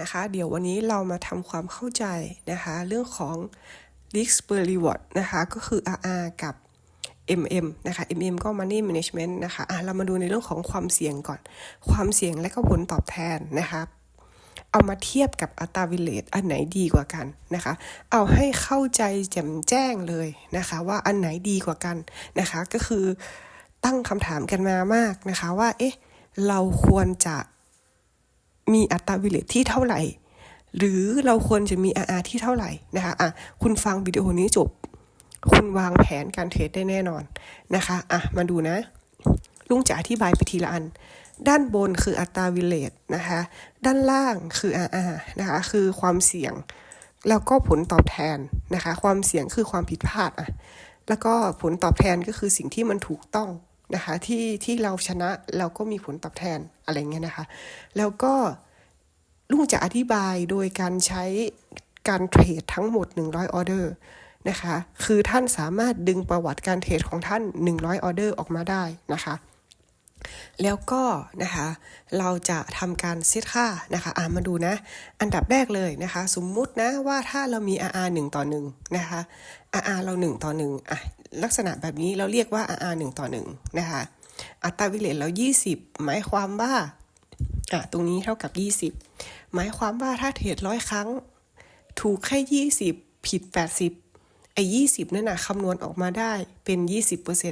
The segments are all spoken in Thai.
นะคะ เดี๋ยววันนี้เรามาทำความเข้าใจนะคะ เรื่องของ risk per reward นะคะ ก็คือ RR กับ MM นะคะ MM ก็ money management นะคะะเรามาดูในเรื่องของความเสี่ยงก่อน ความเสี่ยงและก็ผลตอบแทนนะคะเอามาเทียบกับอัตราวิเลตอันไหนดีกว่ากันนะคะ เอาให้เข้าใจแจ่มแจ้งเลยนะคะ ว่าอันไหนดีกว่ากันนะคะ ก็คือตั้งคำถามกันมามากนะคะ ว่าเอ๊ะเราควรจะ มีอัตราวิเลตที่เท่าไหร่ หรือเราควรจะมี RR ที่เท่าไหร่นะคะอะคุณฟังวิดีโอนี้จบ คุณวางแผนการเทรดได้แน่นอนนะคะอะมาดูนะ ลุงจะอธิบายไปทีละอัน ด้านบนคืออัตราวิเลตนะคะด้านล่างคือ RR นะคะคือความเสี่ยงแล้วก็ผลตอบแทนนะคะ ความเสี่ยงคือความผิดพลาดอะแล้วก็ผลตอบแทนก็คือสิ่งที่มันถูกต้อง นะคะที่ที่เราชนะเราก็มีผลตอบแทนอะไรเงี้ยนะคะ แล้วก็ลุงจะอธิบายโดยการใช้การเทรดทั้งหมด 100ออเดอร์นะคะคือท่านสามารถดึงประวัติการเทรดของท่าน 100ออเดอร์ออกมาได้นะคะแล้วก็นะคะเราจะทำการเซตค่านะคะอ่ามาดูนะ อันดับแรกเลยนะคะ สมมุตินะว่าถ้าเรามี RR 1 ต่อ1นะคะ RR เรา 1 ต่อ1อะ ลักษณะแบบนี้เราเรียกว่า RR 1 ต่อ 1 นะคะ อัตราวิเลตเรา 20 หมายความว่าอะตรงนี้เท่ากับ 20 หมายความว่าถ้าเทรดร้อยครั้ง ถูกแค่ 20 ผิด 80 ไอ้ 20 นั่นน่ะคำนวณออกมาได้เป็น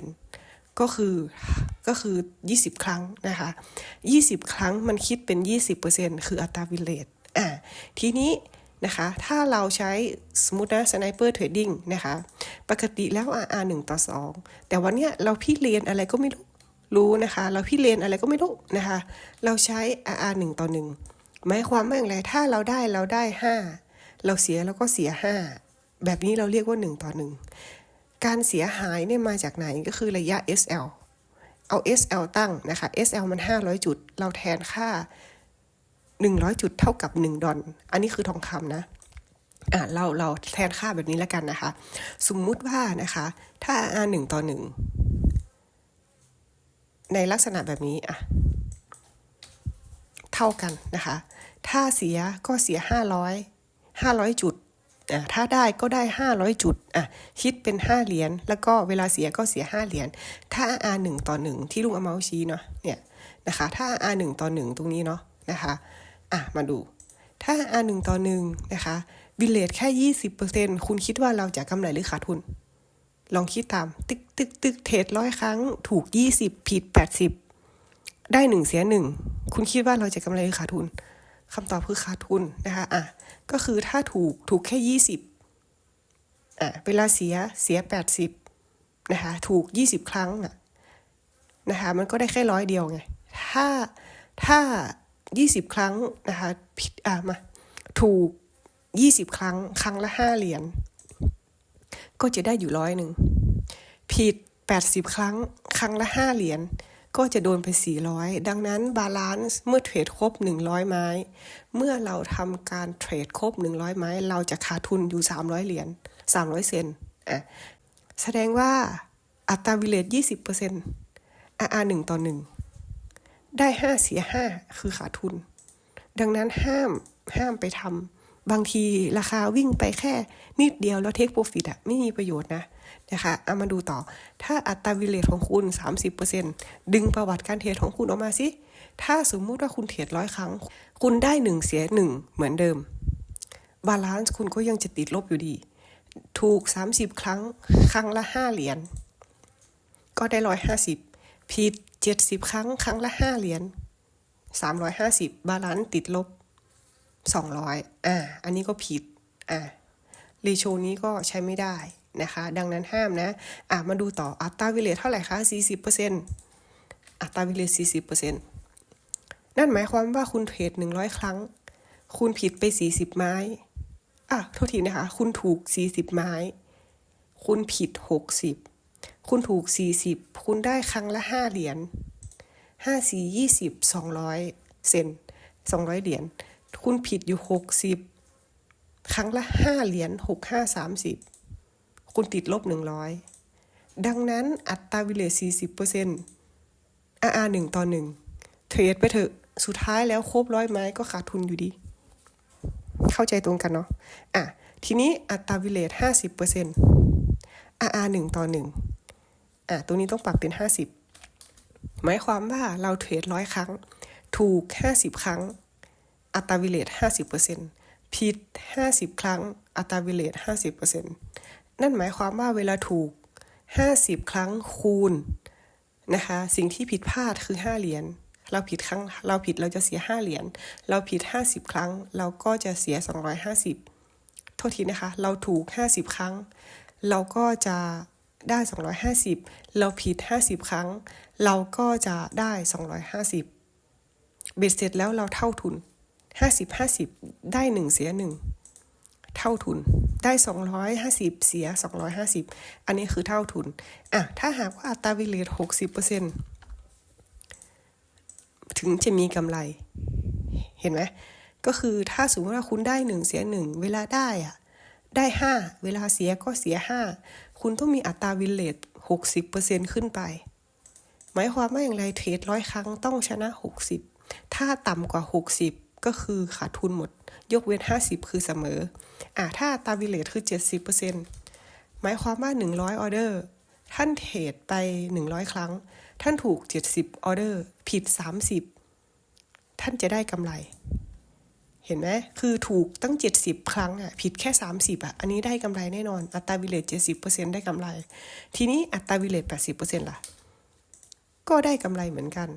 20%ก็คือก็คือ 20 ครั้งนะคะ 20 ครั้งมันคิดเป็น 20%คืออัตราวิเลตอ่าทีนี้ นะคะ ถ้าเราใช้สมมตินะ sniper trading นะคะ ปกติแล้ว RR 1 ต่อ 2 แต่วันเนี้ยเราพี่เรียนอะไรก็ไม่รู้รู้นะคะ เราพี่เรียนอะไรก็ไม่รู้นะคะ เราใช้ RR 1 ต่อ 1 หมายความว่าอย่างไร ถ้าเราได้เราได้ 5 เราเสียเราก็เสีย 5 แบบนี้เราเรียกว่า 1 ต่อ 1 การเสียหายเนี่ยมาจากไหนก็คือระยะ SL เอา SL ตั้งนะคะ SL มัน 500 จุด เราแทนค่า 100 จุดเท่ากับ 1 ดอลอันนี้คือทองคำนะอะเราเราแทนค่าแบบนี้แล้วกันนะคะ สมมุติว่านะคะ ถ้า R 1ต่อ1ในลักษณะแบบนี้อะเท่ากันนะคะ ถ้าเสียก็เสีย 500 500 จุดอะถ้าได้ก็ได้ 500 จุดอะคิดเป็น 5 เหรียญแล้วก็เวลาเสียก็เสีย 5 เหรียญถ้า R 1ต่อ 1 ที่ลุงเอาเมาชี้เนาะเนี่ยนะคะ ถ้า R 1ต่อ 1 ตรงนี้เนาะนะคะ อะมาดู ถ้า R 1ต่อ1นะคะบิเลตแค่ 20%คุณคิดว่าเราจะกำไรหรือขาดทุน ลองคิดตาม ตึกตึกตึกเทรดร้อยครั้ง ถูก 20 ผิด 80 ได้หนึ่งเสียหนึ่งคุณคิดว่าเราจะกำไรหรือขาดทุนคำตอบคือขาดทุนนะคะอะก็คือถ้าถูกถูกแค่ยี่สิบอะเวลาเสียเสียแปดสิบนะคะถูกยี่สิบครั้งอะนะคะมันก็ได้แค่ร้อยเดียวไง ถ้าถ้า ยี่สิบครั้งนะคะผิดอะมาถูกยี่สิบครั้ง ครั้งละห้าเหรียญก็จะได้อยู่ร้อยหนึ่งผิด 80 ครั้ง ครั้งละ 5 เหรียญก็จะโดนไป 400 ดังนั้นบาลานซ์เมื่อเทรดครบ 100 ไม้ เมื่อเราทำการเทรดครบ 100 ไม้ เราจะขาดทุนอยู่ 300 เหรียญ300 เซนอะแสดงว่าอัตราวิเลต20% RR 1ต่อ1 ได้5เสีย5คือขาดทุน ดังนั้นห้ามห้ามไปทำบางทีราคาวิ่งไปแค่นิดเดียวแล้วเทคโปรฟิตอะไม่มีประโยชน์นะนะคะเอามาดูต่อ ถ้าอัตราวิเลตของคุณ 30%ดึงประวัติการเทรดของคุณออกมาสิ ถ้าสมมุติว่าคุณเทรดร้อยครั้ง คุณได้หนึ่งเสียหนึ่งเหมือนเดิม บาลานซ์คุณก็ยังจะติดลบอยู่ดี ถูก 30 ครั้ง ครั้งละ 5 เหรียญ ก็ได้ 150 ผิด 70ครั้ง ครั้งละ5เหรียญ350บบาลานซ์ติดลบ200อ่า อันนี้ก็ผิด อ่ารีโชนี้ก็ใช้ไม่ได้นะคะ ดังนั้นห้ามนะ อะมาดูต่อ อัตราวิเลตเท่าไหร่คะ40%อัตราวิเลต40%นั่นหมายความว่าคุณเทรด100ครั้ง คุณผิดไป40ไม้ อะ โทษทีนะคะ คุณถูก40ไม้ คุณผิด60 คุณถูก 40 คุณได้ครั้งละ 5 เหรียญ5 4 20 200 เซน200 เหรียญ คุณผิดอยู่ 60 ครั้งละ 5 เหรียญ6 5 30 คุณติดลบ 100 ดังนั้นอัตราวิเลต40% RR 1ต่อ 1 เทรดไปเถอะ สุดท้ายแล้วครบร้อยไม้ก็ขาดทุนอยู่ดี เข้าใจตรงกันเนาะ อะ ทีนี้อัตราวิเลตห้าสิบเปอร์เซ็นต์ RR หนึ่งต่อหนึ่ง อะตัวนี้ต้องปรับเป็นห้าสิบหมายความว่าเราเทรดร้อยครั้ง ถูกห้าสิบครั้ง อัตราวิเลตห้าสิบเปอร์เซ็นต์ผิดห้าสิบครั้ง อัตราวิเลตห้าสิบเปอร์เซ็นต์นั่นหมายความว่าเวลาถูกห้าสิบครั้งคูณนะคะ สิ่งที่ผิดพลาดคือห้าเหรียญเราผิดครั้งเราผิดเราจะเสียห้าเหรียญเราผิดห้าสิบครั้ง เราก็จะเสียสองร้อยห้าสิบโทษทีนะคะ เราถูก 50 ครั้ง เราก็จะ ได้ 250 เราผิด 50 ครั้ง เราก็จะได้ 250 เบ็ดเสร็จแล้วเราเท่าทุน 50 50 ได้ 1 เสีย 1 เท่าทุนได้ 250 เสีย 250 อันนี้คือเท่าทุน อะ ถ้าหากว่าอัตราวิเลต60%ถึงจะมีกำไร เห็นไหม ก็คือถ้าสมมติว่าคุณได้หนึ่งเสียหนึ่งเวลาได้อะ ได้ห้าเวลาเสียก็เสียห้าคุณต้องมีอัตราวินเลตหกสิบเปอร์เซ็นขึ้นไป หมายความว่าอย่างไรเทรดร้อยครั้งต้องชนะหกสิบถ้าต่ำกว่าหกสิบก็คือขาดทุนหมด ยกเว้นห้าสิบคือเสมอ อะถ้าอัตราวินเลตคือเจ็ดสิบเปอร์เซ็นหมายความว่าหนึ่งร้อยออเดอร์ ท่านเทรดไปหนึ่งร้อยครั้ง ท่านถูกเจ็ดสิบออเดอร์ ผิดสามสิบท่านจะได้กำไร เห็นไหมคือถูกตั้ง 70 ครั้งอะผิดแค่ 30อะอันนี้ได้กำไรแน่นอน อัตราวิเลต70%ได้กำไร ทีนี้อัตราวิเลต80%ล่ะ ก็ได้กำไรเหมือนกัน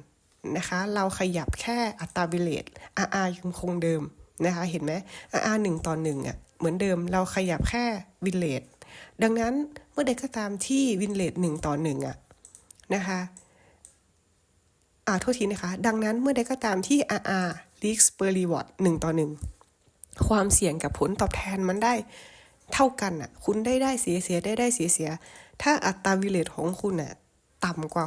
นะคะ เราขยับแค่อัตราวิเลต RR ยังคงเดิมนะคะ เห็นไหม RR 1ต่อ1อะเหมือนเดิมเราขยับแค่วิเลตดังนั้นเมื่อใดก็ตามที่วินเลต1ต่อ1อะนะคะ อ่าโทษทีนะคะ ดังนั้นเมื่อใดก็ตามที่ RR risk per reward 1ต่อ1ความเสี่ยงกับผลตอบแทนมันได้เท่ากันอะคุณได้ได้เสียเสียได้ได้เสียเสีย ถ้าอัตราวิเลตของคุณอะต่ำกว่า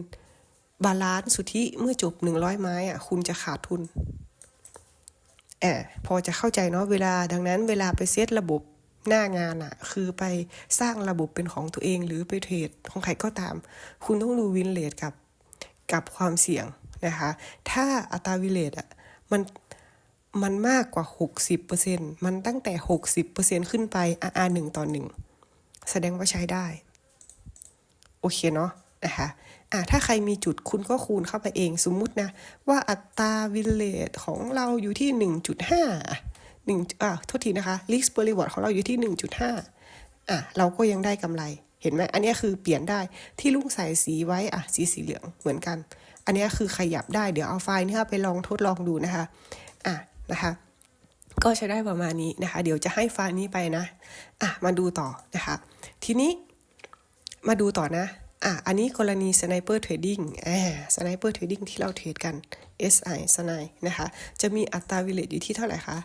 60%บาลานซ์สุทธิเมื่อจบ 100 ไม้อะคุณจะขาดทุนแอบพอจะเข้าใจเนาะเวลาดังนั้นเวลาไปเซตระบบหน้างานอะคือไปสร้างระบบเป็นของตัวเองหรือไปเทรดของใครก็ตาม คุณต้องดูวินเลทกับกับความเสี่ยง นะคะ ถ้าอัตราวิเลตอะมันมันมากกว่า 60%มันตั้งแต่ 60%ขึ้นไป RR 1ต่อ 1 แสดงว่าใช้ได้ โอเคเนาะนะคะอะถ้าใครมีจุดคุณก็คูณเข้าไปเองสมมุตินะ ว่าอัตราวิเลตของเราอยู่ที่ 1.5 1อะโทษทีนะคะ risk per reward ของเราอยู่ที่ 1.5อะเราก็ยังได้กำไรเห็นไหมอันนี้คือเปลี่ยนได้ที่ลุงใส่สีไว้อะสีสีเหลืองเหมือนกัน อันนี้คือขยับได้เดี๋ยวเอาไฟล์นี้ไปลองทดลองดูนะคะอะนะคะก็จะได้ประมาณนี้นะคะ เดี๋ยวจะให้ไฟล์นี้ไปนะอะมาดูต่อนะคะ ทีนี้มาดูต่อนะอะอันนี้กรณี sniper trading อ่า sniper trading ที่เราเทรดกัน SI สไนนะคะ จะมีอัตราวิเลตอยู่ที่เท่าไหร่คะ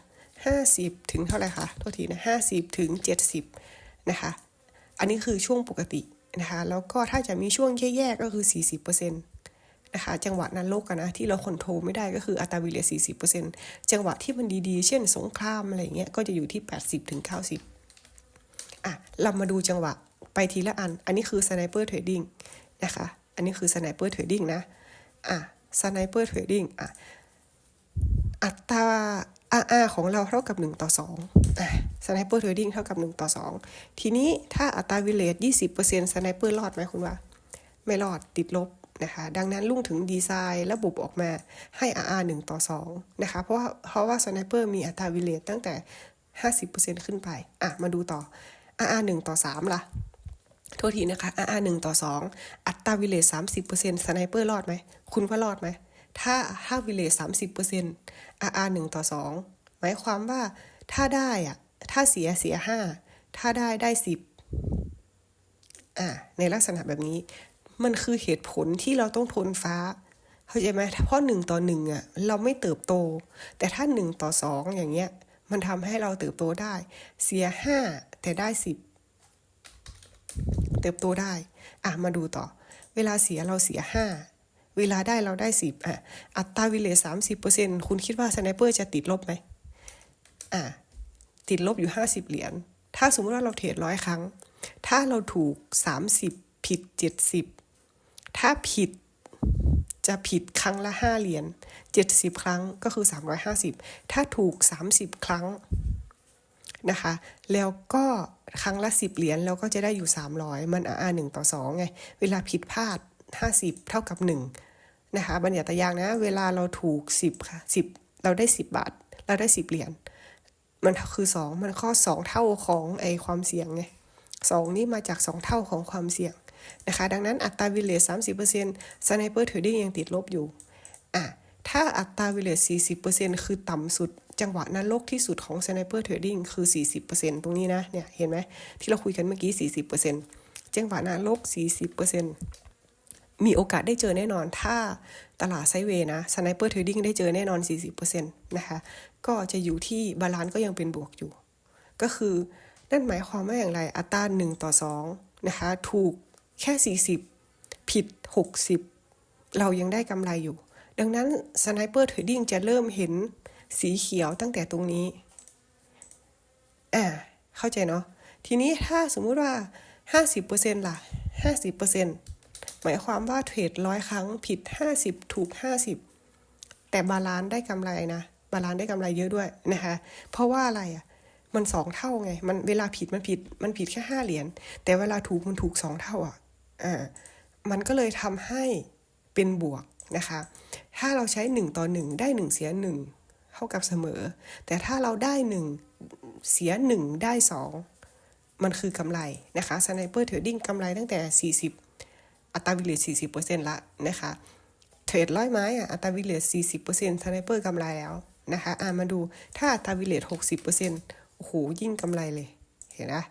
50 ถึงเท่าไหร่คะโทษทีนะ50 ถึง 70 นะคะ อันนี้คือช่วงปกตินะคะ แล้วก็ถ้าจะมีช่วงแย่ๆก็คือ 40%นะคะจังหวะนั้นโลกกันนะที่เราคอนโทรลไม่ได้ก็คืออัตราวิเลต40%จังหวะที่มันดีๆ เช่นสงครามอะไรเงี้ยก็จะอยู่ที่80ถึง90อะเรามาดูจังหวะไปทีละอัน อันนี้คือ sniper trading นะคะ อันนี้คือ sniper trading นะ อะ sniper trading อะอัตรา RR ของเราเท่ากับ 1 ต่อ2อะ sniper trading เท่ากับ 1 ต่อ 2 ทีนี้ถ้าอัตราวิเลต20% sniper รอดไหมคุณว่า ไม่รอดติดลบ นะคะ ดังนั้นลุงถึงดีไซน์ระบบออกมาให้ RR 1 ต่อ 2 นะคะ เพราะว่าเพราะว่า sniper มีอัตราวิเลตตั้งแต่ 50%ขึ้นไป อะ มาดูต่อ RR 1 ต่อ 3 ล่ะ โทษทีนะคะ RR 1 ต่อ 2 อัตราวิเลต30%สไนเปอร์รอดไหม คุณว่ารอดไหม ถ้าถ้าวิเลต30% RR 1 ต่อ 2 หมายความว่าถ้าได้อะถ้าเสียเสีย 5 ถ้าได้ได้ 10อ่าในลักษณะแบบนี้ มันคือเหตุผลที่เราต้องทนฟ้า เข้าใจไหมเพราะหนึ่งต่อหนึ่งอะเราไม่เติบโต แต่ถ้าหนึ่งต่อสองอย่างเงี้ย มันทำให้เราเติบโตได้ เสียห้าแต่ได้สิบเติบโตได้ อะมาดูต่อ เวลาเสียเราเสียห้าเวลาได้เราได้สิบอะ อัตราวิเลสามสิบเปอร์เซ็นคุณคิดว่าสไนเปอร์จะติดลบไหมอะ ติดลบอยู่ห้าสิบเหรียญ ถ้าสมมติว่าเราเทรดร้อยครั้ง ถ้าเราถูกสามสิบผิดเจ็ดสิบ ถ้าผิดจะผิดครั้งละ 5 เหรียญ 70 ครั้งก็คือ 350 ถ้าถูก 30 ครั้งนะคะ แล้วก็ครั้งละ 10 เหรียญเราก็จะได้อยู่ 300 มัน RR 1ต่อ2ไง เวลาผิดพลาด 50 เท่ากับ 1 นะคะ บัญญัติยางนะ เวลาเราถูก 10ค่ะ10 เราได้ 10 บาท เราได้ 10 เหรียญ มันคือ 2 มันข้อ 2 เท่าของไอความเสี่ยงไง2นี่มาจาก 2 เท่าของความเสี่ยง นะคะ ดังนั้นอัตราวิเลส30%สไนเปอร์เทรดดิ้งยังติดลบอยู่อะถ้าอัตราวิเลส40%คือต่ำสุด จังหวะนรกที่สุดของสไนเปอร์เทรดดิ้งคือ40%ตรงนี้นะเนี่ยเห็นไหมที่เราคุยกันเมื่อกี้40%จังหวะนรก40%มีโอกาสได้เจอแน่นอน ถ้าตลาดไซเวย์นะสไนเปอร์เทรดดิ้งได้เจอแน่นอน 40%นะคะก็จะอยู่ที่บาลานซ์ก็ยังเป็นบวกอยู่ ก็คือนั่นหมายความว่าอย่างไรอัตรา1ต่อ2นะคะถูก แค่ 40 ผิด 60 เรายังได้กำไรอยู่ ดังนั้นสไนเปอร์เทรดดิ้งจะเริ่มเห็นสีเขียวตั้งแต่ตรงนี้ อ่า เข้าใจเนาะ ทีนี้ถ้าสมมุติว่า 50%ล่ะ 50%หมายความว่าเทรดร้อยครั้งผิด 50 ถูก 50 แต่บาลานซ์ได้กำไรนะ บาลานซ์ได้กำไรเยอะด้วยนะคะ เพราะว่าอะไรอะมันสองเท่าไง มันเวลาผิดมันผิด มันผิดแค่ห้าเหรียญ แต่เวลาถูกมันถูกสองเท่าอะ อ่ามันก็เลยทำให้เป็นบวกนะคะ ถ้าเราใช้หนึ่งต่อหนึ่งได้หนึ่งเสียหนึ่งเท่ากับเสมอ แต่ถ้าเราได้หนึ่งเสียหนึ่งได้สองมันคือกำไรนะคะสไนเปอร์เทรดดิ้งกำไรตั้งแต่ 40 อัตราวิเลต40%ละนะคะเทรดร้อยไม้อะอัตราวิเลต40%สไนเปอร์กำไรแล้วนะคะอ่ามาดูถ้าอัตราวิเลต60%โอ้โหยิ่งกำไรเลยเห็นนะ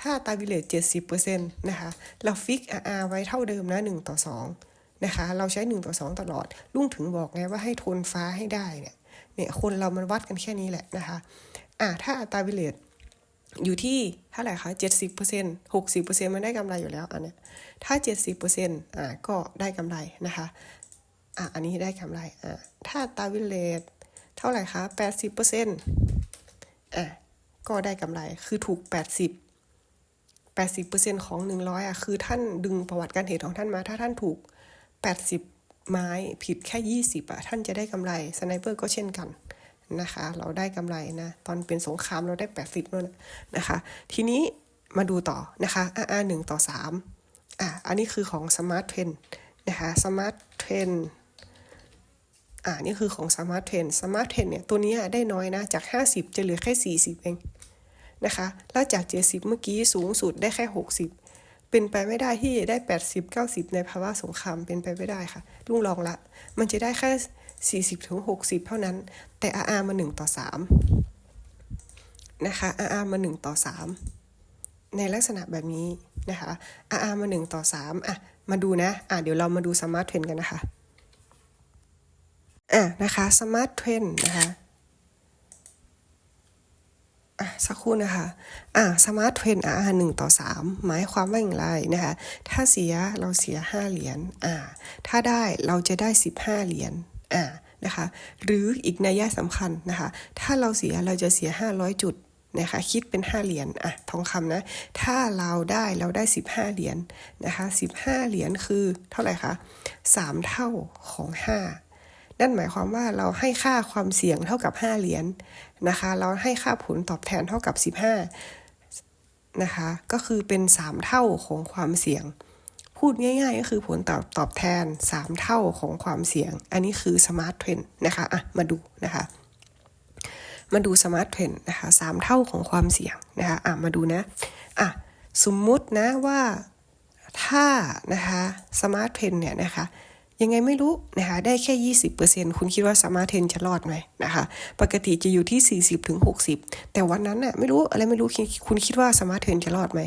ถ้าตาวิเลต70%นะคะเราฟิก RR ไว้เท่าเดิมนะ 1 ต่อ 2 นะคะ เราใช้ 1 ต่อ 2 ตลอด ลุงถึงบอกไงว่าให้ทนฟ้าให้ได้เนี่ยเนี่ยคนเรามันวัดกันแค่นี้แหละนะคะอ่าถ้าอัตราวิเลตอยู่ที่เท่าไหร่คะเจ็ดสิบเปอร์เซ็นหกสิบเปอร์เซ็นมันได้กำไรอยู่แล้วอันเนี้ยถ้าเจ็ดสิบเปอร์เซ็นอ่าก็ได้กำไรนะคะอ่าอันนี้ได้กำไรอ่าถ้าตาวิเลตเท่าไหร่คะแปดสิบเปอร์เซ็นอ่าก็ได้กำไรคือถูกแปดสิบแปดสิบเปอร์เซ็นของหนึ่งร้อยอะคือท่านดึงประวัติการเหตุของท่านมา ถ้าท่านถูกแปดสิบไม้ผิดแค่ยี่สิบอะท่านจะได้กำไรสไนเปอร์ก็เช่นกันนะคะ เราได้กำไรนะ ตอนเป็นสงครามเราได้ 80นู่นนะคะ ทีนี้มาดูต่อนะคะ RR 1ต่อ3อะอันนี้คือของ Smart Trend นะคะ Smart Trend อ่านี่คือของ Smart Trend Smart Trend เนี่ยตัวนี้ได้น้อยนะ จาก 50 จะเหลือแค่ 40 เอง นะคะ แล้วจาก 70 เมื่อกี้สูงสุดได้แค่ 60 เป็นไปไม่ได้ที่จะได้ 80 90 ในภาวะสงครามเป็นไปไม่ได้ค่ะลุงลองละ มันจะได้แค่ 40ถึง60 เท่านั้น แต่ RR มา 1 ต่อ 3 นะคะ RR มา 1 ต่อ 3 ในลักษณะแบบนี้นะคะ RR มา 1 ต่อ 3 อะ มาดูนะ อะ เดี๋ยวเรามาดู Smart Trend กันนะคะ อะ นะคะ Smart Trend นะคะ อะสักครู่นะคะอะ Smart Trend RR 1ต่อ3หมายความว่าอย่างไรนะคะ ถ้าเสียเราเสีย5เหรียญอ่าถ้าได้เราจะได้15เหรียญอ่านะคะหรืออีกนัยยะสำคัญนะคะ ถ้าเราเสียเราจะเสีย 500 จุดนะคะคิดเป็น 5 เหรียญอะทองคำนะถ้าเราได้เราได้ 15 เหรียญนะคะ15 เหรียญคือเท่าไหร่คะ3 เท่าของ 5 นั่นหมายความว่าเราให้ค่าความเสี่ยงเท่ากับ 5 เหรียญ นะคะเราให้ค่าผลตอบแทนเท่ากับ 15 นะคะ ก็คือเป็น 3 เท่าของความเสี่ยง พูดง่าย ๆ ก็คือผลตอบตอบแทน 3 เท่าของความเสี่ยง อันนี้คือ Smart Trend นะคะอะมาดูนะคะมาดู Smart Trend นะคะ3เท่าของความเสี่ยงนะคะอะมาดูนะอะสมมุตินะว่าถ้านะคะ Smart Trend เนี่ยนะคะ ยังไงไม่รู้นะคะได้แค่ 20%คุณคิดว่า Smart Trend จะรอดไหมนะคะปกติจะอยู่ที่ 40ถึง60 แต่วันนั้นน่ะไม่รู้อะไรไม่รู้คุณคิดว่า Smart Trend จะรอดไหม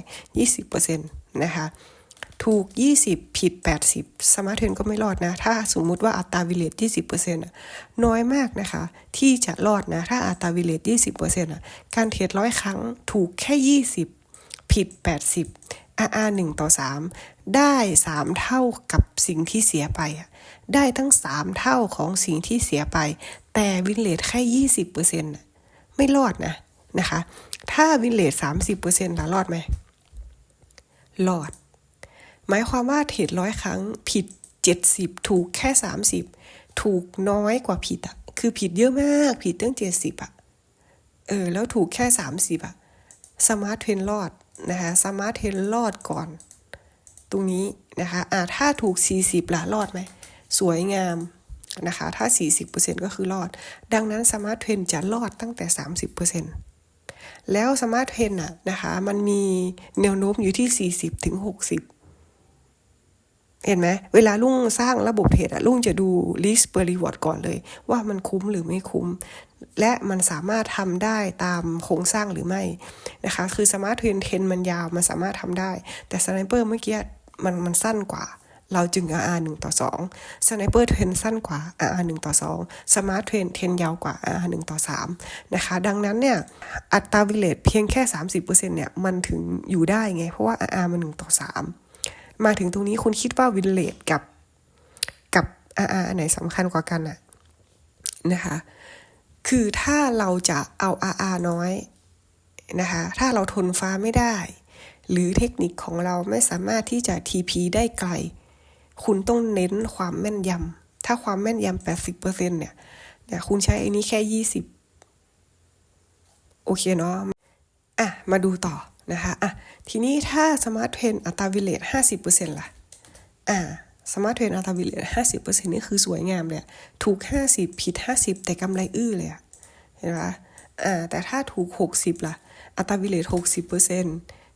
20%นะคะถูก 20 ผิด 80 สมาร์ทเทนก็ไม่รอดนะ ถ้าสมมุติว่าอัตราวิเลต20%อะน้อยมากนะคะ ที่จะรอดนะ ถ้าอัตราวิเลต20%อะการเทรดร้อยครั้งถูกแค่ 20 ผิด 80 RR 1ต่อ3 ได้3เท่ากับสิ่งที่เสียไปได้ทั้ง3เท่าของสิ่งที่เสียไป แต่วินเลตแค่20%น่ะไม่รอดนะนะคะ ถ้าวินเลต30%ล่ะรอดไหมรอด หมายความว่าเทรดร้อยครั้งผิด70ถูกแค่30ถูกน้อยกว่าผิดอะคือผิดเยอะมาก ผิดตั้ง70อะเออ แล้วถูกแค่30อะสมาร์ทเทรนรอดนะคะสมาร์ทเทรนรอดก่อน ตรงนี้นะคะอ่าถ้าถูก 40ล่ะรอดไหม สวยงามนะคะ ถ้า 40%ก็คือรอด ดังนั้นสมาร์ทเทรนจะรอดตั้งแต่ 30%แล้วสมาร์ทเทรนน่ะนะคะ มันมีแนวโน้มอยู่ที่ 40ถึง60 เห็นไหม เวลาลุงสร้างระบบเทรดอะลุงจะดู risk per reward ก่อนเลย ว่ามันคุ้มหรือไม่คุ้ม และมันสามารถทำได้ตามโครงสร้างหรือไม่นะคะ คือสมาร์ทเทรนเทรนมันยาว มันสามารถทำได้ แต่สไนเปอร์เมื่อกี้ มันมันสั้นกว่า เราจึง RR 1ต่อ2สไนเปอร์เทรนสั้นกว่า RR 1ต่อ2สมาร์ทเทรนเทรนยาวกว่า RR 1ต่อ3นะคะ ดังนั้นเนี่ย อัตราวิเลตเพียงแค่ 30%เนี่ย มันถึงอยู่ได้ไง เพราะว่า RR มัน1ต่อ3 มาถึงตรงนี้คุณคิดว่าวิเลตกับกับ RR อันไหนสำคัญกว่ากันอะนะคะ คือถ้าเราจะเอา RR น้อยนะคะ ถ้าเราทนฟ้าไม่ได้ หรือเทคนิคของเราไม่สามารถที่จะ TP ได้ไกล คุณต้องเน้นความแม่นยำ ถ้าความแม่นยำ 80%เนี่ยเนี่ย คุณใช้อันนี้แค่ 20 โอเคเนาะ อะ มาดูต่อนะคะ อะ ทีนี้ถ้าสมาร์ทเทรนอัตราวิเลต50%ล่ะ อ่าสมาร์ทเทรนอัตราวิเลต50%นี่คือสวยงามเลย ถูก50ผิด50แต่กำไรอื้อเลยอะเห็นปะอ่า แต่ถ้าถูก60ล่ะ อัตราวิเลต60%เ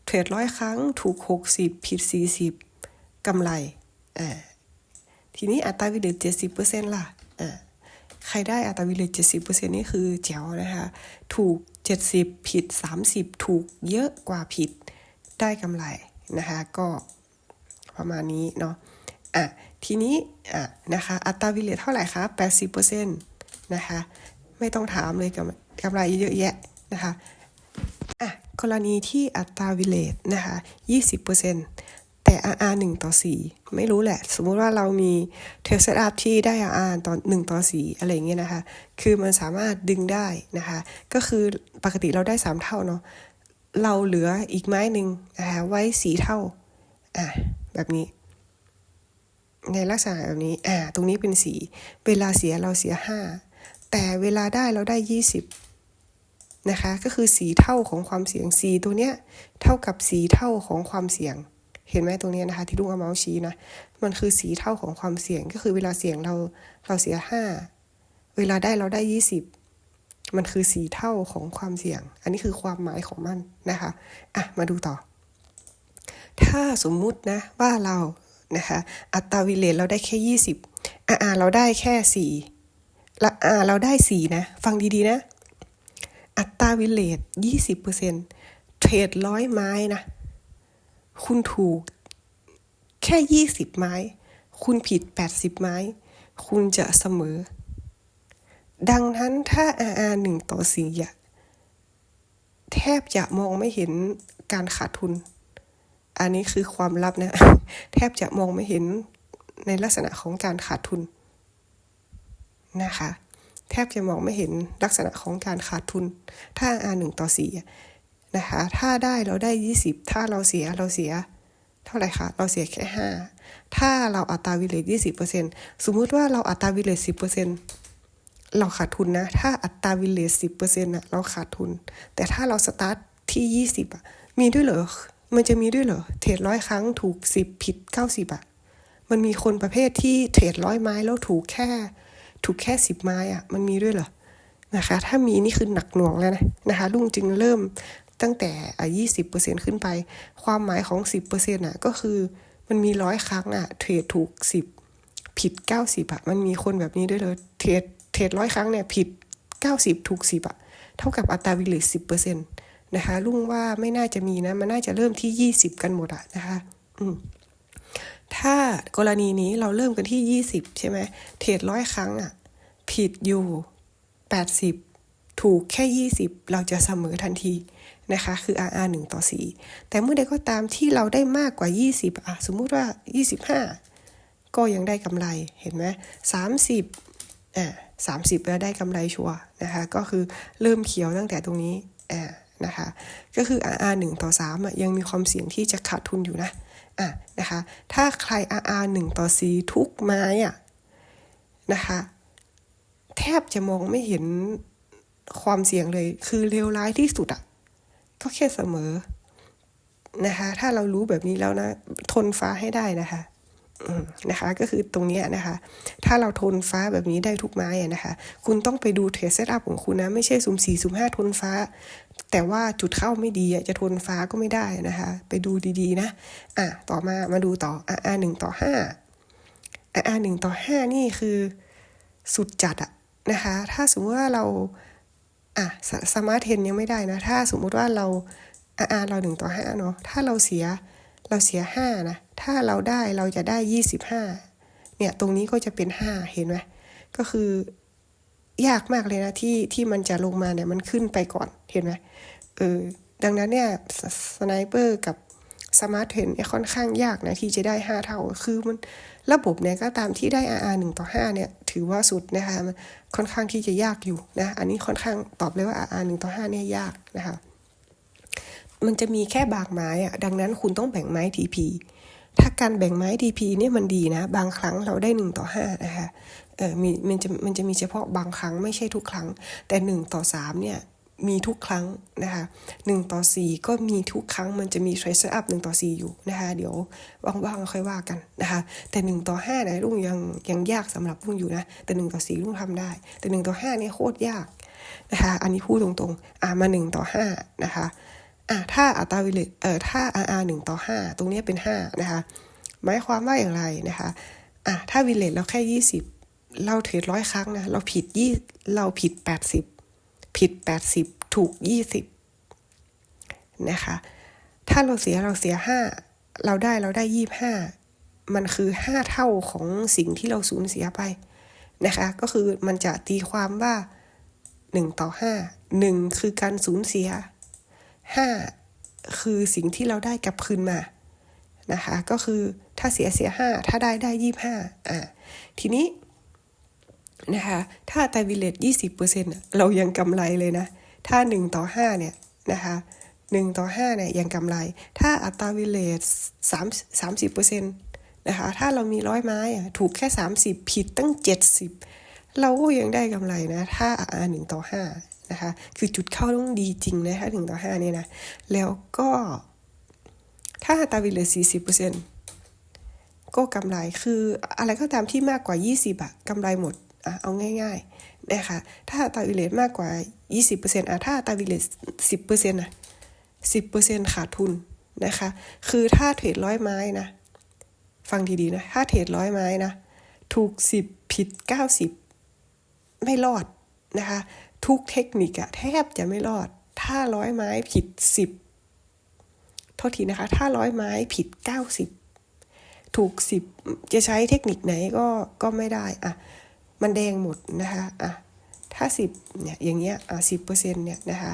เทรดร้อยครั้ง ถูก 60 ผิด 40กำไรอ่าทีนี้อัตราวิเลต70%ล่ะอ่าใครได้อัตราวิเลต70%นี่คือแจ๋วนะคะ ถูก70ผิด30ถูกเยอะกว่าผิดได้กำไรนะคะก็ประมาณนี้เนาะอะทีนี้อะนะคะอัตราวิเลตเท่าไหร่คะ80%นะคะไม่ต้องถามเลยกำกำไรเยอะแยะนะคะอะ กรณีที่อัตราวิเลตนะคะ20%แต่ RR 1 ต่อ 4 ไม่รู้แหละ สมมุติว่าเรามีเทรดเซตอัพที่ได้ RR ต่อ1ต่อ 4 อะไรอย่างเงี้ยนะคะ คือมันสามารถดึงได้นะคะ ก็คือปกติเราได้ 3 เท่าเนาะเราเหลืออีกไม้หนึ่งนะคะไว้ 4 เท่าอะแบบนี้ ในลักษณะแบบนี้อ่าตรงนี้เป็นสีเวลาเสียเราเสีย 5 แต่เวลาได้เราได้ 20 นะคะ ก็คือสีเท่าของความเสี่ยงสีตัวเนี้ยเท่ากับสีเท่าของความเสี่ยง เห็นไหมตรงเนี้ยนะคะ ที่ลุงเอาเมาส์ชี้นะ มันคือสีเท่าของความเสี่ยง ก็คือเวลาเสี่ยงเราเราเสีย 5 เวลาได้เราได้ 20 มันคือสีเท่าของความเสี่ยง อันนี้คือความหมายของมันนะคะ อะ มาดูต่อ ถ้าสมมุตินะว่าเรานะคะอัตราวิเลตเราได้แค่ 20อ่าเราได้แค่ 4ละอ่าเราได้ 4 นะ ฟังดีๆนะ อัตราวิเลต20%เทรดร้อยไม้นะ คุณถูกแค่20ไม้ คุณผิด80ไม้ คุณจะเสมอ ดังนั้นถ้า RR 1ต่อ4อะแทบจะมองไม่เห็นการขาดทุน อันนี้คือความลับนะ แทบจะมองไม่เห็นในลักษณะของการขาดทุนนะคะ แทบจะมองไม่เห็นลักษณะของการขาดทุน ถ้า R 1ต่อ4นะคะ ถ้าได้เราได้ 20 ถ้าเราเสียเราเสีย เท่าไหร่คะ เราเสียแค่ 5 ถ้าเราอัตราวิเลต20%สมมุติว่าเราอัตราวิเลต10%เราขาดทุนนะ ถ้าอัตราวิเลต10%นะเราขาดทุน แต่ถ้าเราสตาร์ทที่ 20อะ มีด้วยเหรอ มันจะมีด้วยเหรอ เทรดร้อยครั้งถูก 10 ผิด 90อะ มันมีคนประเภทที่เทรดร้อยไม้แล้วถูกแค่ ถูกแค่10ไม้อะมันมีด้วยเหรอนะคะ ถ้ามีนี่คือหนักหน่วงแล้วนะนะคะลุงจึงเริ่มตั้งแต่อะ20%ขึ้นไป ความหมายของ10%อะก็คือมันมีร้อยครั้งอะเทรดถูก10ผิด90อะมันมีคนแบบนี้ด้วยเลยเทรดเทรดร้อยครั้งเนี่ยผิด90ถูก10อะเท่ากับอัตราวิเลต10%นนะคะลุงว่าไม่น่าจะมีนะ มันน่าจะเริ่มที่20กันหมดอะนะคะอืมถ้ากรณีนี้เราเริ่มกันที่20ใช่ไหมเทรดร้อยครั้งอะ ผิดอยู่ 80 ถูกแค่ 20 เราจะเสมอทันทีนะคะ คือ RR 1ต่อ 4 แต่เมื่อใดก็ตามที่เราได้มากกว่า 20อะสมมุติว่า 25 ก็ยังได้กำไรเห็นไหม30อ่า30 แล้วได้กำไรชัวร์นะคะ ก็คือเริ่มเขียวตั้งแต่ตรงนี้อ่านะคะ ก็คือ RR 1ต่อ3อะยังมีความเสี่ยงที่จะขาดทุนอยู่นะอะนะคะ ถ้าใคร RR 1ต่อ4ทุกไม้อะนะคะ แทบจะมองไม่เห็นความเสี่ยงเลย คือเลวร้ายที่สุดอะก็แค่เสมอนะคะ ถ้าเรารู้แบบนี้แล้วนะ ทนฟ้าให้ได้นะคะนะคะ ก็คือตรงนี้นะคะ ถ้าเราทนฟ้าแบบนี้ได้ทุกไม้อะนะคะ คุณต้องไปดูเทรดเซตอัพของคุณนะ ไม่ใช่สุ่มสี่สุ่มห้าทนฟ้า แต่ว่าจุดเข้าไม่ดีอะจะทนฟ้าก็ไม่ได้นะคะ ไปดูดีๆนะ อะ ต่อมามาดูต่อ RR หนึ่งต่อห้า RR หนึ่งต่อห้านี่คือสุดจัดอะ นะคะ ถ้าสมมติว่าเราอะสมาร์ทเทนยังไม่ได้นะ ถ้าสมมุติว่าเรา RR เราหนึ่งต่อห้าเนาะ ถ้าเราเสียเราเสียห้านะ ถ้าเราได้เราจะได้ยี่สิบห้าเนี่ยตรงนี้ก็จะเป็นห้าเห็นไหมก็คือยากมากเลยนะที่ที่มันจะลงมาเนี่ยมันขึ้นไปก่อนเห็นไหมเออดังนั้นเนี่ยสไนเปอร์กับสมาร์ทเทนเนี่ยค่อนข้างยากนะที่จะได้ห้าเท่าคือมัน ระบบเนี่ยก็ตามที่ได้ RR หนึ่งต่อห้าเนี่ยถือว่าสุดนะคะค่อนข้างที่จะยากอยู่นะอันนี้ค่อนข้างตอบเลยว่า RR หนึ่งต่อห้าเนี่ยยากนะคะมันจะมีแค่บางไม้อะดังนั้นคุณต้องแบ่งไม้ TP ถ้าการแบ่งไม้ TP เนี่ยมันดีนะ บางครั้งเราได้หนึ่งต่อห้านะคะเออมีมันจะมันจะมีเฉพาะบางครั้งไม่ใช่ทุกครั้ง แต่หนึ่งต่อสามเนี่ย มีทุกครั้งนะคะหนึ่งต่อสี่ก็มีทุกครั้งมันจะมี tracer up หนึ่งต่อสี่อยู่นะคะเดี๋ยวว่างๆค่อยว่ากันนะคะแต่หนึ่งต่อห้านี่ยลุงยังยังยากสำหรับลุงอยู่นะแต่หนึ่งต่อสี่ลุงทำได้ แต่หนึ่งต่อห้าเนี่ยโคตรยากนะคะอันนี้พูดตรงๆอ่ามาหนึ่งต่อห้านะคะอะถ้าอัตราวิเลตเอ่อถ้า RR หนึ่งต่อห้าตรงนี้เป็นห้านะคะหมายความว่าอย่างไรนะคะอะถ้าวิเลตเราแค่ยี่สิบเราเทรดร้อยครั้งนะเราผิดยี่เราผิดแปดสิบ ผิดแปดสิบถูกยี่สิบนะคะ ถ้าเราเสียเราเสียห้าเราได้เราได้ยี่ห้ามันคือห้าเท่าของสิ่งที่เราสูญเสียไปนะคะ ก็คือมันจะตีความว่าหนึ่งต่อห้าหนึ่งคือการสูญเสียห้าคือสิ่งที่เราได้กลับคืนมานะคะ ก็คือถ้าเสียเสียห้าถ้าได้ได้ยี่ห้าอ่าทีนี้ นะคะ ถ้าไตวิเลตยี่สิบเปอร์เซ็นต์เรายังกำไรเลยนะ ถ้าหนึ่งต่อห้าเนี่ยนะคะหนึ่งต่อห้าเนี่ยยังกำไร ถ้าอัตราวิเลตสามสามสิบเปอร์เซ็นต์นะคะ ถ้าเรามีร้อยไม้ถูกแค่สามสิบผิดตั้งเจ็ดสิบเราก็ยังได้กำไรนะ ถ้าอ่าหนึ่งต่อห้านะคะ คือจุดเข้าต้องดีจริงนะถ้าหนึ่งต่อห้าเนี่ยนะ แล้วก็ถ้าอัตราวิเลตสี่สิบเปอร์เซ็นต์ก็กำไรคืออะไรก็ตามที่มากกว่ายี่สิบอะกำไรหมด อะเอาง่ายๆนะคะถ้าอัตราวิเลตมากกว่ายี่สิบเปอร์เซ็นต์อะถ้าอัตราวิเลตสิบเปอร์เซ็นต์นะสิบเปอร์เซ็นต์ขาดทุนนะคะ คือถ้าเทรดร้อยไม้นะ ฟังดีๆนะ ถ้าเทรดร้อยไม้นะ ถูกสิบผิดเก้าสิบไม่รอดนะคะ ทุกเทคนิคอะแทบจะไม่รอด ถ้าร้อยไม้ผิดสิบโทษทีนะคะ ถ้าร้อยไม้ผิดเก้าสิบถูกสิบจะใช้เทคนิคไหนก็ก็ไม่ได้อะ มันแดงหมดนะคะอะถ้าสิบเนี่ยอย่างเงี้ยอะสิบเปอร์เซ็นต์เนี่ยนะคะ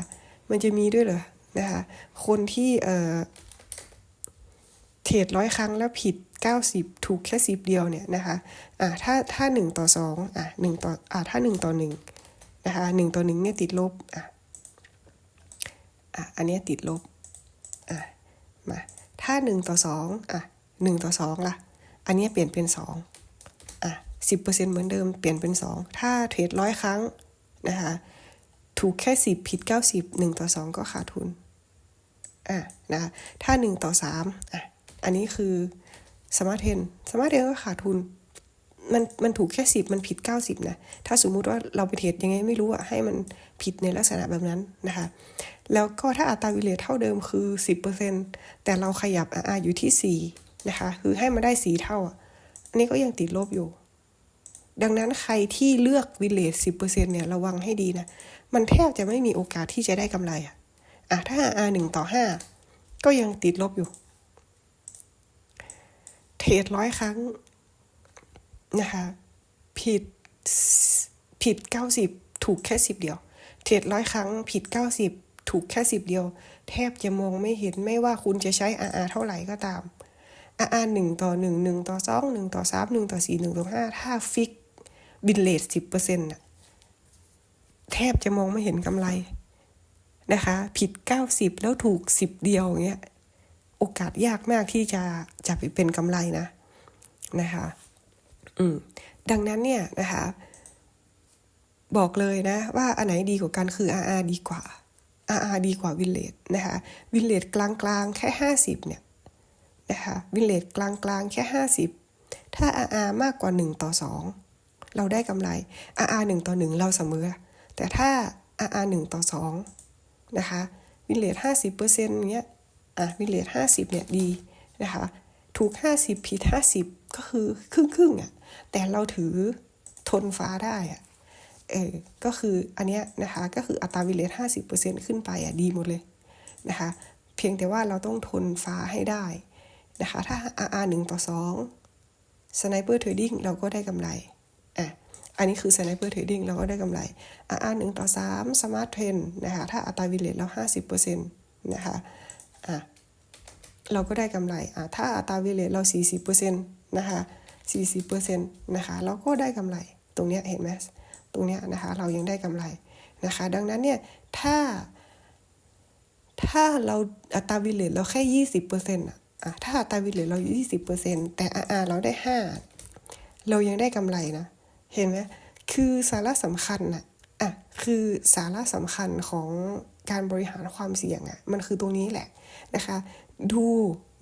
มันจะมีด้วยเหรอนะคะคนที่เอ่อเทรดร้อยครั้งแล้วผิดเก้าสิบถูกแค่สิบเดียวเนี่ยนะคะอะถ้าถ้าหนึ่งต่อสองอะหนึ่งต่ออะถ้าหนึ่งต่อหนึ่งนะคะหนึ่งต่อหนึ่งเนี่ยติดลบอะอะอันเนี้ยติดลบอะมาถ้าหนึ่งต่อสองอะหนึ่งต่อสองล่ะ อันนี้เปลี่ยนเป็นสอง อะสิบเปอร์เซ็นต์เหมือนเดิม เปลี่ยนเป็นสองถ้าเทรดร้อยครั้งนะคะถูกแค่สิบผิดเก้าสิบหนึ่งต่อสองก็ขาดทุนอะนะคะถ้าหนึ่งต่อสามอะอันนี้คือสมาร์ทเทนสมาร์ทเทนก็ขาดทุนมันมันถูกแค่สิบมันผิดเก้าสิบนะ ถ้าสมมุติว่าเราไปเทรดยังไงไม่รู้อะให้มันผิดในลักษณะแบบนั้นนะคะ แล้วก็ถ้าอัตราวิเลตเท่าเดิมคือสิบเปอร์เซ็นแต่เราขยับ RR อยู่ที่สี่นะคะ คือให้มาได้สีเท่าอะอันนี้ก็ยังติดลบอยู่ ดังนั้นใครที่เลือกวิเลตสิบเปอร์เซ็นเนี่ยระวังให้ดีนะ มันแทบจะไม่มีโอกาสที่จะได้กำไรอะอะถ้า R หนึ่งต่อห้าก็ยังติดลบอยู่ เทรดร้อยครั้งนะคะผิดผิดเก้าสิบถูกแค่สิบเดียว เทรดร้อยครั้งผิดเก้าสิบถูกแค่สิบเดียว แทบจะมองไม่เห็นไม่ว่าคุณจะใช้ RR เท่าไหร่ก็ตาม RR หนึ่งต่อหนึ่งหนึ่งต่อสองหนึ่งต่อสามหนึ่งต่อสี่หนึ่งต่อห้าถ้าฟิก บินเลทสิบเปอร์เซ็นต์แทบจะมองไม่เห็นกำไรนะคะ ผิด90แล้วถูก10เดียวอย่างเงี้ย โอกาสยากมากที่จะจะไปเป็นกำไรนะนะคะ อืม ดังนั้นเนี่ยนะคะ บอกเลยนะ ว่าอันไหนดีกว่ากันคือ RR ดีกว่า RR ดีกว่าวินเลดนะคะวินเลดกลางๆ แค่50เนี่ยนะคะวินเลดกลางๆ แค่50ถ้า RR มากกว่า1ต่อ2 เราได้กำไร RR 1ต่อ 1 เราเสมอ แต่ถ้า RR 1ต่อ2นะคะวินเลด50%อย่างเงี้ยอะวินเลด50เนี่ยดีนะคะถูก50ผิด50ก็คือครึ่งครึ่งอะแต่เราถือทนฟ้าได้อะเออก็คืออันเนี้ยนะคะก็คืออัตราวินเลตห้าสิบเปอร์เซ็นขึ้นไปอะดีหมดเลยนะคะเพียงแต่ว่าเราต้องทนฟ้าให้ได้นะคะถ้า RR 1ต่อ2 Sniper Trading เราก็ได้กำไร อะอันนี้คือ Sniper Trading เราก็ได้กำไร RR 1ต่อ 3 Smart Trend นะคะถ้าอัตราวิเลตเรา 50%นะคะอะเราก็ได้กำไรอะถ้าอัตราวิเลตเรา 40%นะคะ40%นะคะเราก็ได้กำไรตรงเนี้ยเห็นไหมตรงเนี้ยนะคะเรายังได้กำไรนะคะดังนั้นเนี่ยถ้า ถ้าเราอัตราวิเลตเราแค่ 20%อะอะถ้าอัตราวิเลตเรา 20%แต่ RR เราได้ 5 เรายังได้กำไรนะ เห็นไหมคือสาระสำคัญน่ะอะคือสาระสำคัญของการบริหารความเสี่ยงอะมันคือตรงนี้แหละนะคะดู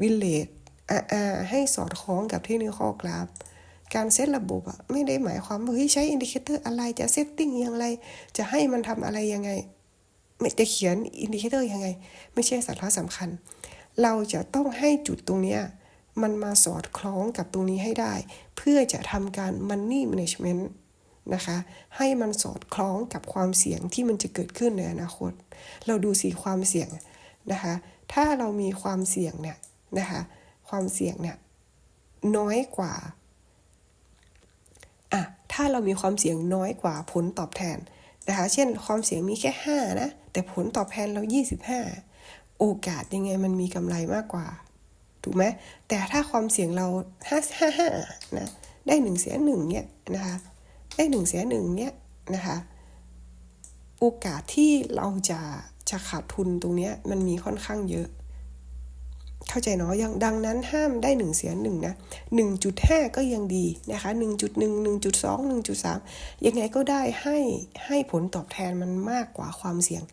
วิเลต RR ให้สอดคล้องกับเทคนิคอกราฟการเซตระบบอะไม่ได้หมายความว่าเฮ้ยใช้อินดิเคเตอร์อะไรจะเซตติ้งอย่างไร จะให้มันทำอะไรยังไงไม่จะเขียนอินดิเคเตอร์ยังไง ไม่ใช่สาระสำคัญ เราจะต้องให้จุดตรงเนี้ย มันมาสอดคล้องกับตรงนี้ให้ได้ เพื่อจะทำการ Money Management นะคะให้มันสอดคล้องกับความเสี่ยงที่มันจะเกิดขึ้นในอนาคต เราดูสิความเสี่ยงนะคะถ้าเรามีความเสี่ยงเนี่ยนะคะความเสี่ยงเนี่ยน้อยกว่าอะถ้าเรามีความเสี่ยงน้อยกว่าผลตอบแทนนะคะเช่นความเสี่ยงมีแค่ 5 นะ แต่ผลตอบแทนเรา 25 โอกาสยังไงมันมีกำไรมากกว่า ถูกไหมแต่ถ้าความเสี่ยงเรา5 5 5นะได้1เสีย1เนี่ยนะคะได้1เสีย1เนี่ยนะคะโอกาสที่เราจะจะขาดทุนตรงเนี้ยมันมีค่อนข้างเยอะ เข้าใจเนาะยังดังนั้นห้ามได้หนึ่งเสียหนึ่งนะหนึ่งจุดห้าก็ยังดีนะคะหนึ่งจุดหนึ่งหนึ่งจุดสองหนึ่งจุดสามยังไงก็ได้ให้ให้ผลตอบแทนมันมากกว่าความเสี่ยง